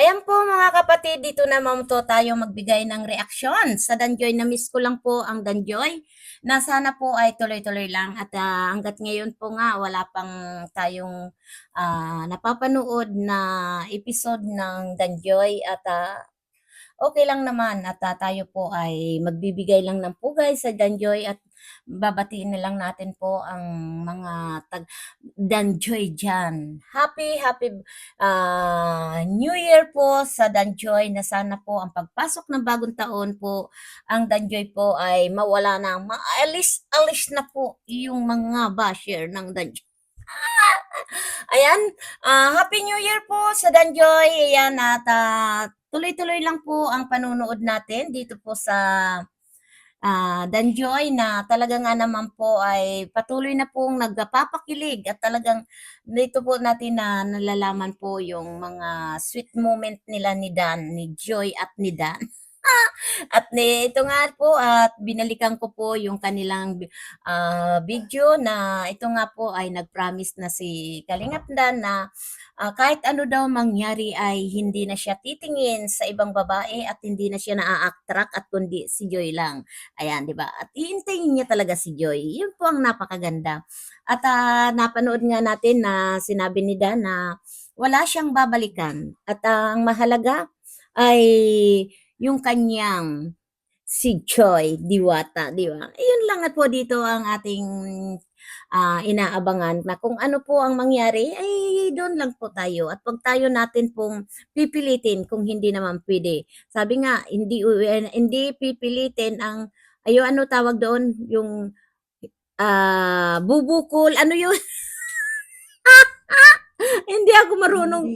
Ayan po mga kapatid, dito naman po tayo magbigay ng reaksyon. Sa Danjoy. Na-miss ko lang po ang Danjoy. Na sana po ay tuloy-tuloy lang. At ah, hanggat ngayon po nga wala pang tayong ah, napapanood na episode ng Danjoy. At ah, okay lang naman at ah, tayo po ay magbibigay lang ng pugay sa Danjoy at babatiin na lang natin po ang mga tag Danjoy dyan. Happy, happy ah, New Year po sa Danjoy na sana po ang pagpasok ng bagong taon po, ang Danjoy po ay mawala na, maalis-alis na po yung mga basher ng Danjoy. Ayan, ah, Happy New Year po sa Danjoy. Ayan, at ah, tuloy-tuloy lang po ang panunood natin dito po sa ah, Danjoy na talaga nga naman po ay patuloy na pong nagpapakilig at talagang dito po natin na nalalaman po yung mga sweet moment nila ni Dan, ni Joy at ni Dan. at ito nga po at binalikan ko po yung kanilang ah, video na ito nga po ay nag-promise na si Kalingap Dan na ah, kahit ano daw mangyari ay hindi na siya titingin sa ibang babae at hindi na siya na-attract at kundi si Joy lang. Ayan, 'di ba? At iintayin niya talaga si Joy. 'Yun po ang napakaganda. At ah, napanood nga natin na sinabi ni Dan na wala siyang babalikan at ang mahalaga ay yung kanyang si Joy Diwata, 'di ba? Iyon lang at po dito ang ating ah, inaabangan na kung ano po ang mangyari ay doon lang po tayo at wag tayo natin pong pipilitin kung hindi naman pwede. Sabi nga hindi eh, hindi pipilitin ang ayo ano tawag doon yung ah bubukol ano yun hindi ako marunong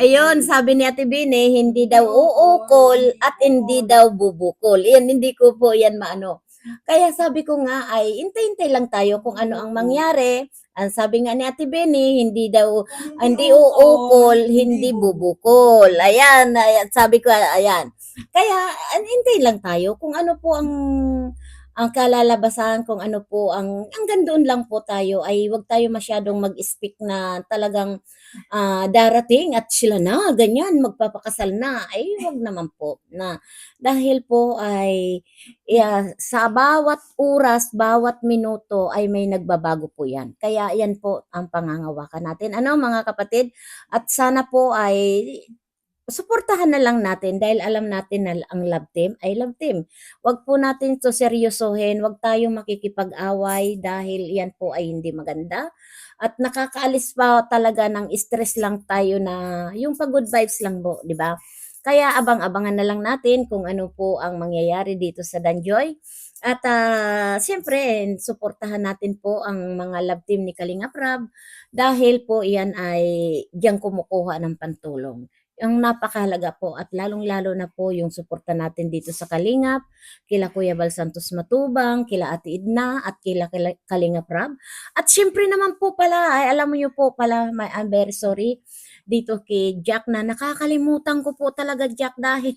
Ayun, sabi ni Ate Bine, hindi daw uukol at hindi daw bubukol. Yan, hindi ko po yan maano. Kaya sabi ko nga ay, intay-intay lang tayo kung ano ang mangyari. Ang sabi nga ni Ate Bene, hindi daw, hindi uukol, hindi bubukol. Ayan, ayan, sabi ko, ayan. Kaya, intay lang tayo kung ano po ang ang kalalabasan kung ano po ang hanggang doon lang po tayo ay wag tayo masyadong mag-speak na talagang ah, darating at sila na, ganyan, magpapakasal na. Ay, wag naman po na dahil po ay yeah, sa bawat oras, bawat minuto ay may nagbabago po yan. Kaya yan po ang pangangawakan natin. Ano mga kapatid? At sana po ay suportahan na lang natin dahil alam natin na ang love team ay love team. Wag po natin to seryosohin, wag tayong makikipag-away dahil yan po ay hindi maganda. At nakakaalis pa talaga ng stress lang tayo na yung pag good vibes lang po, di ba? Kaya abang-abangan na lang natin kung ano po ang mangyayari dito sa Danjoy. At ah, siyempre, suportahan natin po ang mga love team ni Kalinga Prab dahil po iyan ay diyan kumukuha ng pantulong ang napakahalaga po at lalong-lalo na po yung suporta natin dito sa Kalingap, kila Kuya Bal Santos Matubang, kila Ate Idna at Kila- Kalingap Rab. At syempre naman po pala, ay alam mo niyo po pala, my, I'm very sorry dito kay Jack na nakakalimutan ko po talaga Jack dahil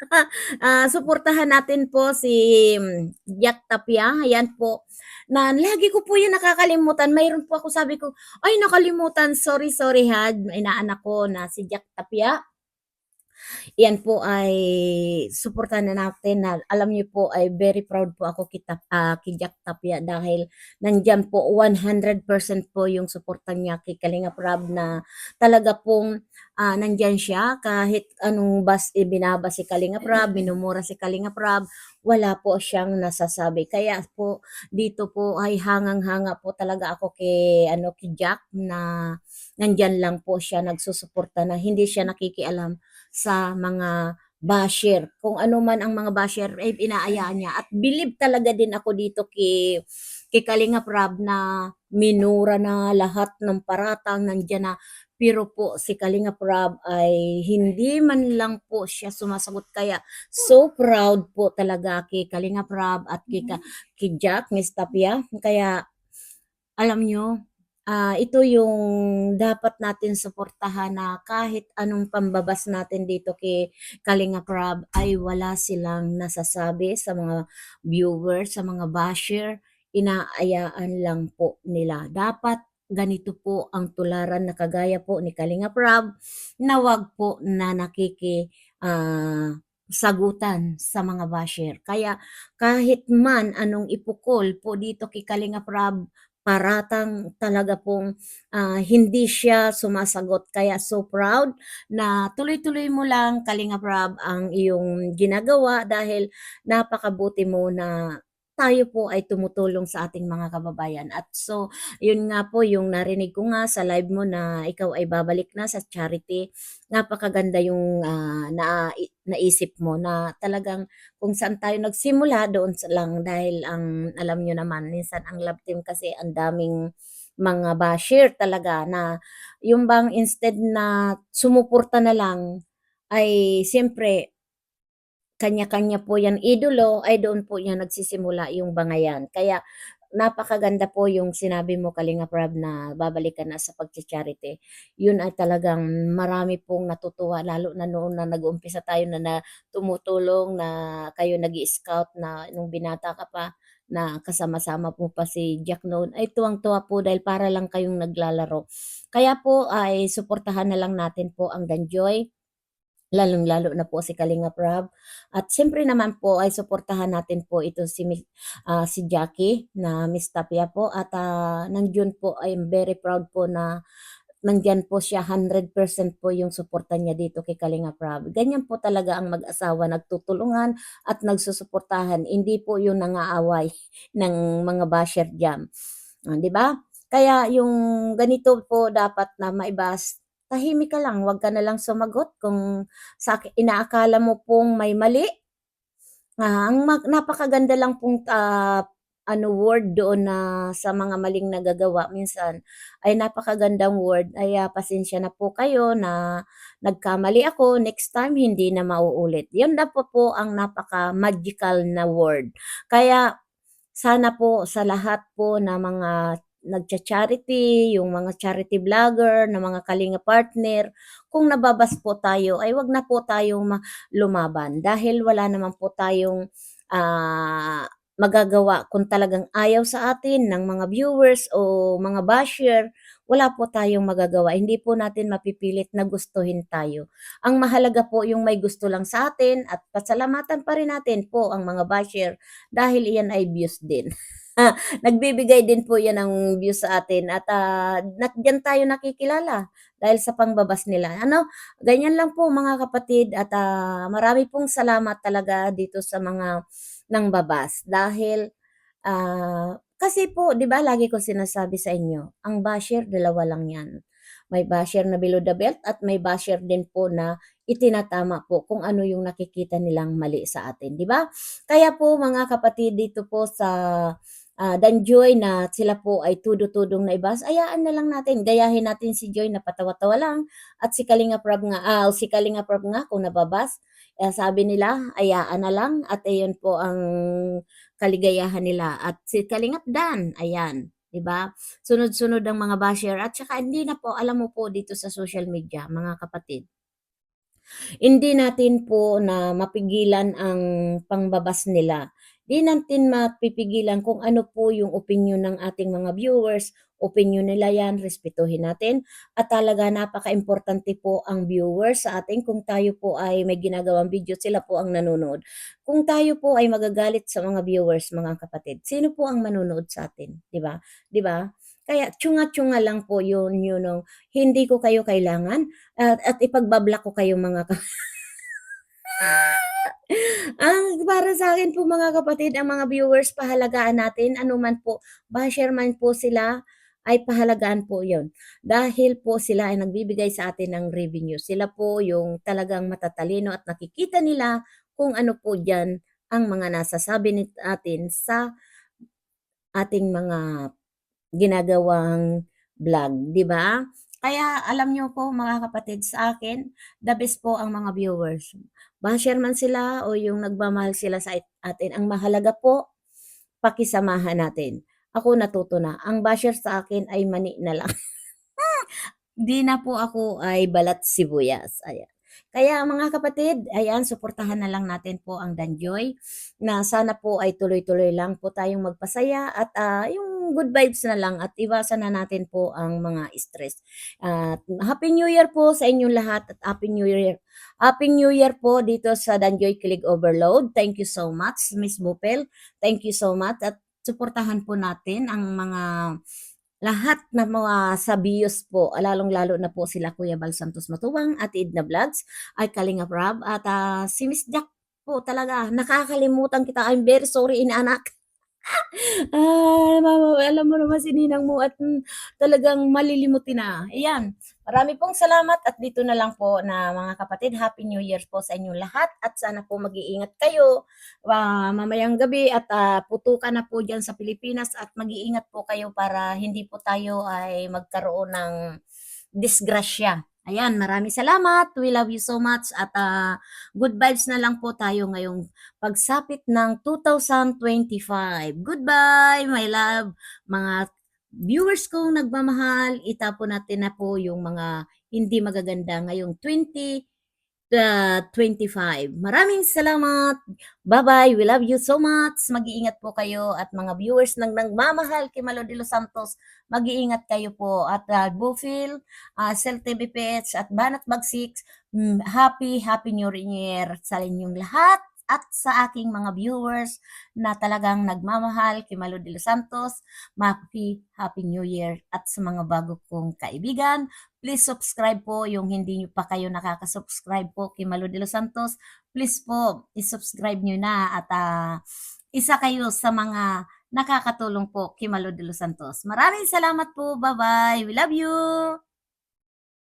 ah, suportahan natin po si mm, Jack Tapia. Ayan po. Na lagi ko po yan nakakalimutan. Mayroon po ako sabi ko, ay nakalimutan. Sorry, sorry ha. Inaanak ko na si Jack Tapia. Yan po ay suportahan na natin na alam niyo po ay very proud po ako kita ah, kay Jack Tapia dahil nandiyan po 100% po yung suporta niya kay Kalinga Prab na talaga pong ah, nandiyan siya kahit anong bas ibinaba si Kalinga Prab, minumura si Kalinga Prab, wala po siyang nasasabi. Kaya po dito po ay hangang-hanga po talaga ako kay ano kay Jack na nandiyan lang po siya nagsusuporta na hindi siya nakikialam sa mga basher. Kung ano man ang mga basher, eh, inaayaan niya. At believe talaga din ako dito kay, kay Kalinga Prab na minura na lahat ng paratang nandiyan na. Pero po si Kalinga Prab ay hindi man lang po siya sumasagot. Kaya so proud po talaga kay Kalinga Prab at kay, Ka- kay Jack, Miss Tapia. Kaya alam nyo, ah, ito yung dapat natin suportahan na kahit anong pambabas natin dito kay Kalinga Prab ay wala silang nasasabi sa mga viewers, sa mga basher, inaayaan lang po nila. Dapat ganito po ang tularan na kagaya po ni Kalinga Prab na wag po na nakiki ah, sagutan sa mga basher. Kaya kahit man anong ipukol po dito kay Kalinga Prab, paratang talaga pong ah, hindi siya sumasagot. Kaya so proud na tuloy-tuloy mo lang Kalinga Prab ang iyong ginagawa dahil napakabuti mo na tayo po ay tumutulong sa ating mga kababayan. At so, yun nga po yung narinig ko nga sa live mo na ikaw ay babalik na sa charity. Napakaganda yung ah, na, naisip mo na talagang kung saan tayo nagsimula doon lang dahil ang alam nyo naman minsan ang love team kasi ang daming mga basher talaga na yung bang instead na sumuporta na lang ay siyempre kanya-kanya po yan idolo, ay doon po yan nagsisimula yung bangayan. Kaya napakaganda po yung sinabi mo Kalinga Prab na babalik ka na sa pagcha-charity. Yun ay talagang marami pong natutuwa lalo na noon na nag-uumpisa tayo na, na tumutulong na kayo nag scout na nung binata ka pa na kasama-sama po pa si Jack noon ay tuwang-tuwa po dahil para lang kayong naglalaro. Kaya po ay suportahan na lang natin po ang Danjoy lalong-lalo na po si Kalinga Prab. At siyempre naman po ay suportahan natin po ito si ah, si Jackie na Miss Tapia po at uh, nandiyon po I am very proud po na nandyan po siya 100% po yung suporta niya dito kay Kalinga Prab. Ganyan po talaga ang mag-asawa nagtutulungan at nagsusuportahan. Hindi po yung nangaaway ng mga basher jam. Ah, 'di ba? Kaya yung ganito po dapat na maibas tahimik ka lang, wag ka na lang sumagot kung sa inaakala mo pong may mali. Ah, ang mag, napakaganda lang pong ah, ano word doon na sa mga maling nagagawa minsan ay napakagandang word. Ay ah, pasensya na po kayo na nagkamali ako. Next time hindi na mauulit. Yun na po po ang napaka magical na word. Kaya sana po sa lahat po na mga nagcha-charity, yung mga charity vlogger, na mga kalinga partner, kung nababas po tayo, ay wag na po tayong ma- lumaban dahil wala naman po tayong ah, magagawa kung talagang ayaw sa atin ng mga viewers o mga basher, wala po tayong magagawa. Hindi po natin mapipilit na gustuhin tayo. Ang mahalaga po yung may gusto lang sa atin at pasalamatan pa rin natin po ang mga basher dahil iyan ay views din. Nagbibigay din po 'yan ng views sa atin at, ah, na tayo nakikilala dahil sa pangbabas nila. Ano, ganyan lang po mga kapatid at, ah, marami pong salamat talaga dito sa mga nangbabas dahil, ah, kasi po 'di ba lagi ko sinasabi sa inyo, ang basher dalawa lang 'yan. May basher na below the belt at may basher din po na itinatama po kung ano yung nakikita nilang mali sa atin, 'di ba? Kaya po mga kapatid dito po sa ah, Dan Joy na sila po ay tudo-tudong na ibas, ayaan na lang natin, gayahin natin si Joy na patawa-tawa lang at si Kalinga Prab nga, ah, si Kalinga Prab nga kung nababas, eh, sabi nila, ayaan na lang at ayun po ang kaligayahan nila at si Kalingap Dan, ayan. 'di ba? Sunod-sunod ang mga basher at saka hindi na po alam mo po dito sa social media mga kapatid hindi natin po na mapigilan ang pangbabas nila. Di natin mapipigilan kung ano po yung opinion ng ating mga viewers. Opinion nila yan, respetuhin natin. At talaga napaka-importante po ang viewers sa atin. Kung tayo po ay may ginagawang video, sila po ang nanonood. Kung tayo po ay magagalit sa mga viewers, mga kapatid, sino po ang manonood sa atin? Di ba? Di ba? Kaya tsunga-tsunga lang po yun, yun, know, hindi ko kayo kailangan at, at ipagbablock ko kayo mga ka- ang para sa akin po mga kapatid, ang mga viewers, pahalagaan natin, anuman po, basher man po sila, ay pahalagaan po yon Dahil po sila ay nagbibigay sa atin ng revenue. Sila po yung talagang matatalino at nakikita nila kung ano po dyan ang mga nasasabi natin sa ating mga ginagawang vlog, 'di ba? Kaya alam niyo po mga kapatid, sa akin, the best po ang mga viewers. Basher man sila o yung nagmamahal sila sa atin, ang mahalaga po, pakisamahan natin. Ako natuto na, ang basher sa akin ay mani na lang. Di na po ako ay balat sibuyas. Ayan. Kaya mga kapatid, ayan, suportahan na lang natin po ang Danjoy na sana po ay tuloy-tuloy lang po tayong magpasaya at uh, yung good vibes na lang at iwasan na natin po ang mga stress. At Happy New Year po sa inyong lahat at Happy New Year. Happy New Year po dito sa Danjoy Kilig Overload. Thank you so much, Miss Bupel. Thank you so much at suportahan po natin ang mga lahat na mga sabiyos po, lalong-lalo na po sila Kuya Bal Santos Matuwang at Edna Vlogs, ay Kalinga Prab at ah, si Miss Jack po talaga, nakakalimutan kita. I'm very sorry, inaanak. Ay, mama, alam mo naman si Ninang mo at mm, talagang malilimutin na. Ayan, marami pong salamat at dito na lang po na mga kapatid, Happy New Year po sa inyong lahat at sana po mag-iingat kayo ah, mamayang gabi at ah, putukan na po dyan sa Pilipinas at mag-iingat po kayo para hindi po tayo ay magkaroon ng disgrasya. Ayan, maraming salamat. We love you so much at ah, good vibes na lang po tayo ngayong pagsapit ng 2025. Goodbye, my love. Mga viewers kong nagmamahal, itapon natin na po yung mga hindi magaganda ngayong 20 uh, 25. Maraming salamat. Bye-bye. We love you so much. Mag-iingat po kayo at mga viewers ng nagmamahal kay Malo de los Santos, mag-iingat kayo po. At uh, Bufil, uh, Cell TV Pets at Banat Bagsix, mm, happy, happy New Year sa inyong lahat at sa aking mga viewers na talagang nagmamahal kay Malo de los Santos, happy, happy New Year at sa mga bago kong kaibigan, please subscribe po yung hindi nyo pa kayo nakaka-subscribe po kay Malo de los Santos. Please po, isubscribe nyo na at ah, isa kayo sa mga nakakatulong po kay Malo de los Santos. Maraming salamat po. Bye-bye. We love you.